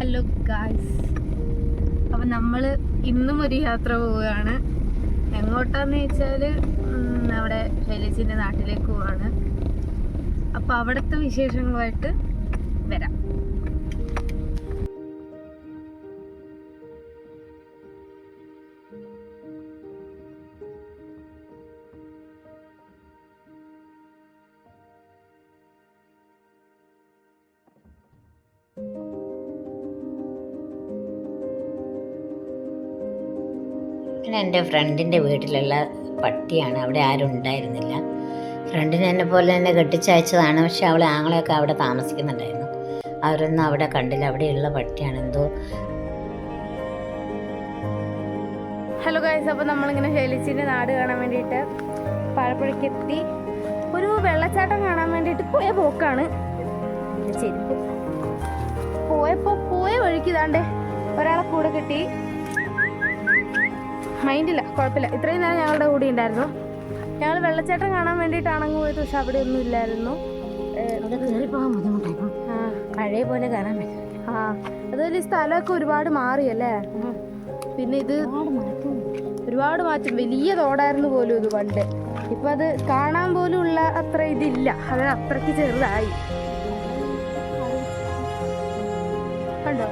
Hello guys അപ്പം നമ്മൾ ഇന്നും ഒരു യാത്ര പോവുകയാണ്. എങ്ങോട്ടാന്ന് വെച്ചാൽ അവിടെ ശൈലജിന്റെ നാട്ടിലേക്ക് പോവാണ്. അപ്പോൾ അവിടുത്തെ വിശേഷങ്ങളുമായിട്ട് വരാം. പിന്നെ എന്റെ ഫ്രണ്ടിന്റെ വീട്ടിലുള്ള പട്ടിയാണ്. അവിടെ ആരും ഉണ്ടായിരുന്നില്ല. ഫ്രണ്ടിനെ എന്നെ പോലെ തന്നെ കെട്ടിച്ചയച്ചതാണ്. പക്ഷെ അവൾ ആങ്ങളെയൊക്കെ അവിടെ താമസിക്കുന്നുണ്ടായിരുന്നു. അവരൊന്നും അവിടെ കണ്ടില്ല. അവിടെയുള്ള പട്ടിയാണ് എന്തോ. ഹലോ ഗായ്സ് അപ്പോൾ നമ്മളിങ്ങനെ ശൈലജിന്റെ നാട് കാണാൻ വേണ്ടിയിട്ട് പാലപ്പുഴയ്ക്ക് എത്തി. ഒരു വെള്ളച്ചാട്ടം കാണാൻ വേണ്ടിയിട്ട് പോയ പോക്കാണ്. ശരി പോയപ്പോൾ പോയ വഴിക്ക് ഇതാണ്ട് ഒരാളെ കൂടെ കിട്ടി. മൈൻഡില്ല കുഴപ്പമില്ല. ഇത്രയും നേരം ഞങ്ങളുടെ കൂടെ ഉണ്ടായിരുന്നു. ഞങ്ങൾ വെള്ളച്ചാട്ടം കാണാൻ വേണ്ടിയിട്ടാണെങ്കിൽ പോയത് പക്ഷെ അവിടെ ഒന്നും ഇല്ലായിരുന്നു. പഴയ പോലെ കാണാൻ ആ അതുപോലെ ഈ സ്ഥലമൊക്കെ ഒരുപാട് മാറിയല്ലേ പിന്നെ ഇത് ഒരുപാട് മാറ്റം. വലിയ തോടായിരുന്നു പോലും ഇത് പണ്ട്. ഇപ്പൊ അത് കാണാൻ പോലും ഉള്ള അത്ര ഇതില്ല. അത് അത്രയ്ക്ക് ചെറുതായി. കണ്ടോ?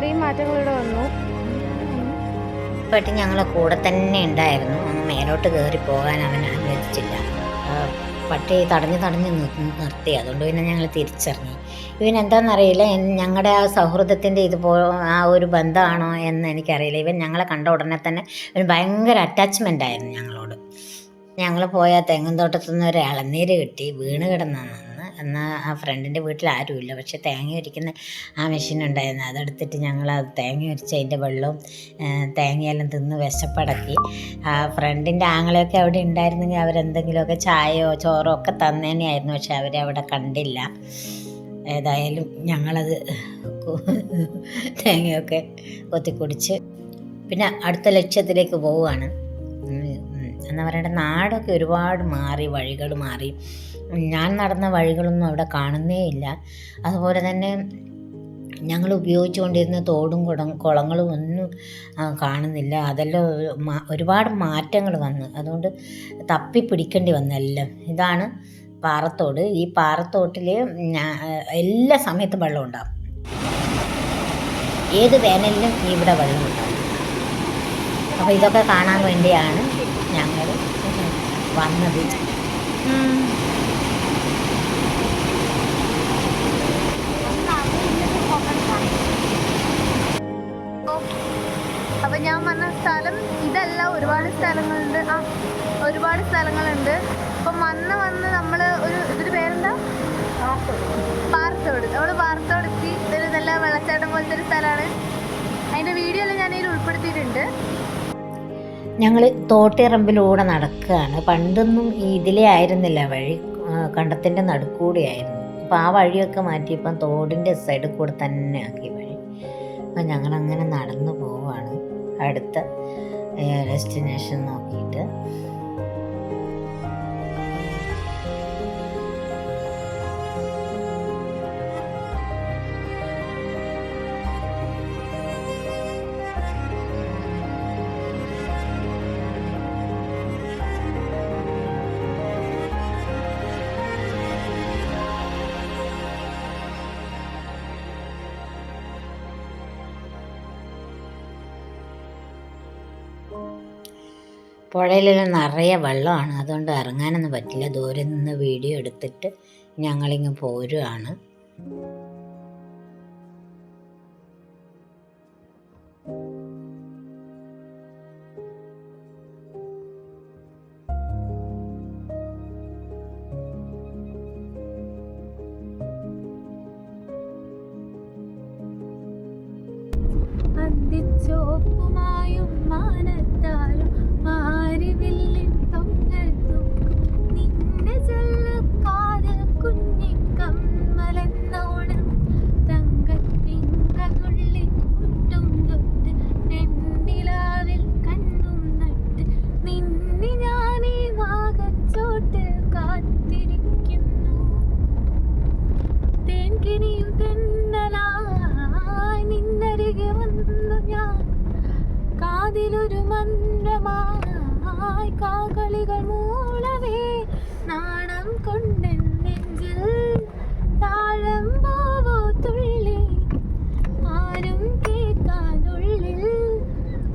ഇത്രയും മാറ്റങ്ങൾ ഇവിടെ വന്നു. പട്ടി ഞങ്ങളെ കൂടെ തന്നെ ഉണ്ടായിരുന്നു. അങ്ങ് മേലോട്ട് കയറി പോകാൻ അവൻ അനുവദിച്ചില്ല. പട്ടി തടഞ്ഞ് തടഞ്ഞ് നിർ- നിർത്തി. അതുകൊണ്ട് പിന്നെ ഞങ്ങൾ തിരിച്ചറിഞ്ഞു ഇവൻ എന്താണെന്നറിയില്ല. ഞങ്ങളുടെ ആ സൗഹൃദത്തിന്റെ ഇതുപോ ആ ഒരു ബന്ധമാണോ എന്ന് എനിക്കറിയില്ല. ഇവൻ ഞങ്ങളെ കണ്ട ഉടനെ തന്നെ ഒരു ഭയങ്കര അറ്റാച്ച്മെന്റ് ആയിരുന്നു ഞങ്ങളോട്. ഞങ്ങൾ പോയ തെങ്ങും തോട്ടത്തുനിന്ന് ഒരു ഇളനീര് കിട്ടി. വീണ് കിടന്നു എന്നാൽ ആ ഫ്രണ്ടിന്റെ വീട്ടിൽ ആരുമില്ല പക്ഷെ തേങ്ങ ഒരിക്കുന്ന ആ മെഷീൻ ഉണ്ടായിരുന്നു അതെടുത്തിട്ട് ഞങ്ങൾ ആ തേങ്ങ ഒരിച്ച് അതിന്റെ വെള്ളവും തേങ്ങയെല്ലാം തിന്ന് വിശപ്പടക്കി. ആ ഫ്രണ്ടിന്റെ ആങ്ങളെയൊക്കെ അവിടെ ഉണ്ടായിരുന്നെങ്കിൽ അവരെന്തെങ്കിലുമൊക്കെ ചായയോ ചോറോ ഒക്കെ തന്നേനെയായിരുന്നു പക്ഷെ അവരെ അവിടെ കണ്ടില്ല. ഏതായാലും ഞങ്ങളത് തേങ്ങയൊക്കെ കൊത്തിക്കുടിച്ച് പിന്നെ അടുത്ത ലക്ഷ്യത്തിലേക്ക് പോവുകയാണ്. എന്താ പറയുക നാടൊക്കെ ഒരുപാട് മാറി വഴികൾ മാറി. ഞാൻ നടന്ന വഴികളൊന്നും അവിടെ കാണുന്നേ ഇല്ല. അതുപോലെ തന്നെ ഞങ്ങൾ ഉപയോഗിച്ചുകൊണ്ടിരുന്ന തോടും കുടം കുളങ്ങളും ഒന്നും കാണുന്നില്ല. അതെല്ലാം ഒരുപാട് മാറ്റങ്ങൾ വന്നു. അതുകൊണ്ട് തപ്പി പിടിക്കേണ്ടി വന്നു എല്ലാം. ഇതാണ് പാറത്തോട്. ഈ പാറത്തോട്ടിൽ എല്ലാ സമയത്തും വെള്ളം ഉണ്ടാകും ഏത് വേനലിലും ഇവിടെ വെള്ളം ഉണ്ടാകും അപ്പോൾ ഇതൊക്കെ കാണാൻ വേണ്ടിയാണ് ഞങ്ങൾ വന്നത്. അപ്പൊ ഞാൻ വന്ന സ്ഥലം ഇതല്ല ഒരുപാട് സ്ഥലങ്ങളുണ്ട്. ആ ഒരുപാട് സ്ഥലങ്ങളുണ്ട്. അപ്പൊ വന്ന് വന്ന് നമ്മൾ ഒരു ഇതിന്റെ പേരെന്താ? പാർത്തോട് നമ്മൾ പാർത്തോട് എത്തി. ഇതൊരു നല്ല വെള്ളച്ചാട്ടം പോലത്തെ ഒരു സ്ഥലമാണ്. അതിന്റെ വീഡിയോ എല്ലാം ഞാൻ ഇതിൽ ഉൾപ്പെടുത്തിയിട്ടുണ്ട്. ഞങ്ങൾ തോട്ടിറമ്പിലൂടെ നടക്കുകയാണ്. പണ്ടൊന്നും ഇതിലേ ആയിരുന്നില്ല വഴി. കണ്ടത്തിന്റെ നടുക്കൂടെയായിരുന്നു അപ്പോൾ ആ വഴിയൊക്കെ മാറ്റിയപ്പം തോടിന്റെ സൈഡിൽ കൂടെ തന്നെ ആക്കി വഴി. അപ്പം ഞങ്ങളങ്ങനെ നടന്നു പോവാണ്. അടുത്ത ഡെസ്റ്റിനേഷൻ നോക്കിയിട്ട്. പുഴയിലെല്ലാം നിറയെ വെള്ളമാണ്. അതുകൊണ്ട് ഇറങ്ങാനൊന്നും പറ്റില്ല. ദൂരെ നിന്ന് വീഡിയോ എടുത്തിട്ട് ഞങ്ങളിങ്ങ് പോരുകയാണ് അന്തിച്ചോപ്പുമായും മാനത്താരും മാരിവില്ലിൻ തൊങ്ങത്തും നിന്റെ ചെല്ലുകാത് കാതിലൊരു മന്ത്രമായി കാകളികൾ മൂളവേ. നാണം കൊണ്ടെൻ താഴം പോവോ തുള്ളി. ആരും കേൾക്കാതുള്ളിൽ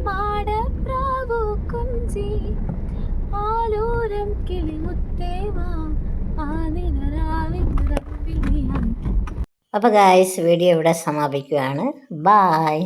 മാടപ്രാവു കൊഞ്ചി. ആലോരം കിളിമുത്തേവാ അപ്പോൾ ഗായ്സ് വീഡിയോ ഇവിടെ സമാപിക്കുകയാണ്. ബായ്